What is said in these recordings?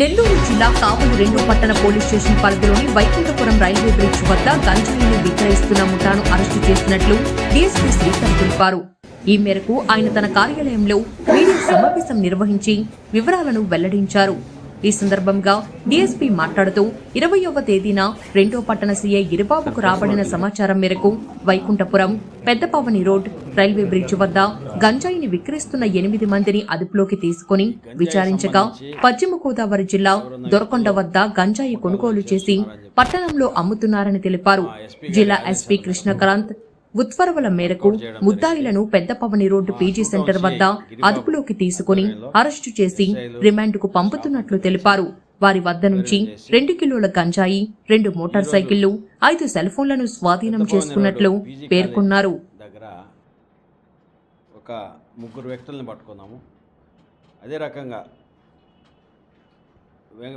నెల్లూరు జిల్లా కావలి రెండు పట్టణ పోలీస్ స్టేషన్ పరిధిలోని వైకుంఠపురం రైల్వే బ్రిడ్జ్ వద్ద గంజాయిని విక్రయిస్తున్న ముఠాను అరెస్టు చేసినట్లు డీఎస్పీ శ్రీకర్ తెలిపారు. ఈ మేరకు ఆయన తన కార్యాలయంలో మీడియా సమావేశం నిర్వహించి వివరాలను వెల్లడించారు. ఈ సందర్భంగా డీఎస్పీ మాట్లాడుతూ ఇరవయవ తేదీన రెండో పట్టణ సీఐ ఇరుబాబుకు రాబడిన సమాచారం మేరకు Vaikunthapuram Peddapavani road railway bridge వద్ద గంజాయిని విక్రయిస్తున్న ఎనిమిది మందిని అదుపులోకి తీసుకుని విచారించగా పశ్చిమ గోదావరి జిల్లా దొరకొండ వద్ద గంజాయి కొనుగోలు చేసి పట్టణంలో అమ్ముతున్నారని తెలిపారు. జిల్లా ఎస్పీ కృష్ణకాంత్ ఉత్తర్వుల మేరకు ముద్దాయిలను పెద్దపవని రోడ్డు పీజీ సెంటర్ వద్ద అదుపులోకి తీసుకుని అరెస్టు చేసి రిమాండ్కు పంపుతున్నట్లు తెలిపారు. వారి వద్ద నుంచి రెండు కిలోల గంజాయి రెండు మోటార్ సైకిళ్ళు ఐదు సెల్ ఫోన్లను స్వాధీనం చేసుకున్నట్లు పేర్కొన్నారు. ఒక ముగ్గురు వ్యక్తుల్ని పట్టుకున్నాము. అదే రకంగా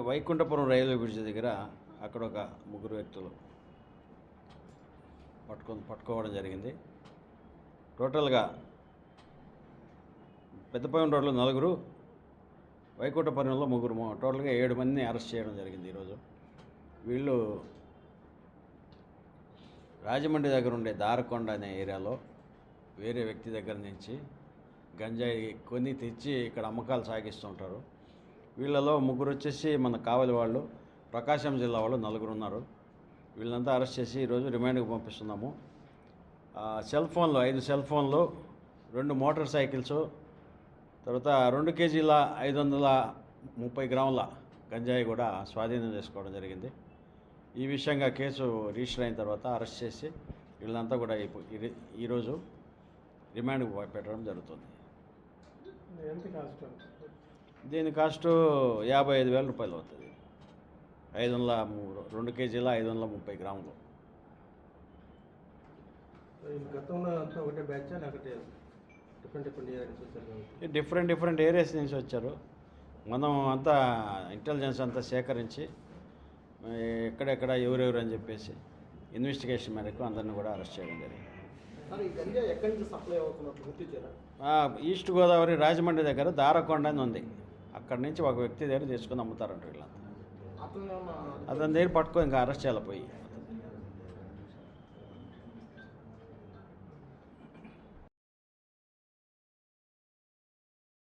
వైకుంఠపురం రైల్వే బ్రిడ్జ్ దగ్గర అక్కడ ఒక ముగ్గురు వ్యక్తులు పట్టుకొని పట్టుకోవడం జరిగింది. టోటల్గా పెద్దపాయం రోడ్లో నలుగురు వైకుంఠపురంలో ముగ్గురు టోటల్గా ఏడు మందిని అరెస్ట్ చేయడం జరిగింది ఈరోజు. వీళ్ళు రాజమండ్రి దగ్గర ఉండే దారకొండ అనే ఏరియాలో వేరే వ్యక్తి దగ్గర నుంచి గంజాయి కొని తెచ్చి ఇక్కడ అమ్మకాలు సాగిస్తుంటారు వీళ్ళలో ముగ్గురు వచ్చేసి మన కావలి వాళ్ళు ప్రకాశం జిల్లా వాళ్ళు నలుగురు ఉన్నారు. వీళ్ళంతా అరెస్ట్ చేసి ఈరోజు రిమాండ్కి పంపిస్తున్నాము. సెల్ ఫోన్లు ఐదు సెల్ ఫోన్లు రెండు మోటార్ సైకిల్స్ తర్వాత రెండు కేజీల ఐదు వందల ముప్పై గ్రాముల గంజాయి కూడా స్వాధీనం చేసుకోవడం జరిగింది. ఈ విషయంగా కేసు రిజిస్టర్ అయిన తర్వాత అరెస్ట్ చేసి వీళ్ళంతా కూడా ఈరోజు రిమాండ్కి పెట్టడం జరుగుతుంది. దీని కాస్ట్ యాభై ఐదు వేల రూపాయలు అవుతుంది. ఐదు వందల రెండు కేజీల ఐదు వందల ముప్పై గ్రాములు. డిఫరెంట్ డిఫరెంట్ ఏరియాస్ నుంచి వచ్చారు మనం అంతా ఇంటెలిజెన్స్ అంతా సేకరించి ఎక్కడెక్కడ ఎవరెవరు అని చెప్పేసి ఇన్వెస్టిగేషన్ మేరకు అందరిని కూడా అరెస్ట్ చేయడం జరిగింది. ఈస్ట్ గోదావరి రాజమండ్రి దగ్గర దారకొండ అని ఉంది. అక్కడి నుంచి ఒక వ్యక్తి దగ్గర తీసుకుని అమ్ముతారంట వీళ్ళంతా. అతని దగ్గర పట్టుకో ఇంకా అరెస్ట్ చేయాలి పోయి.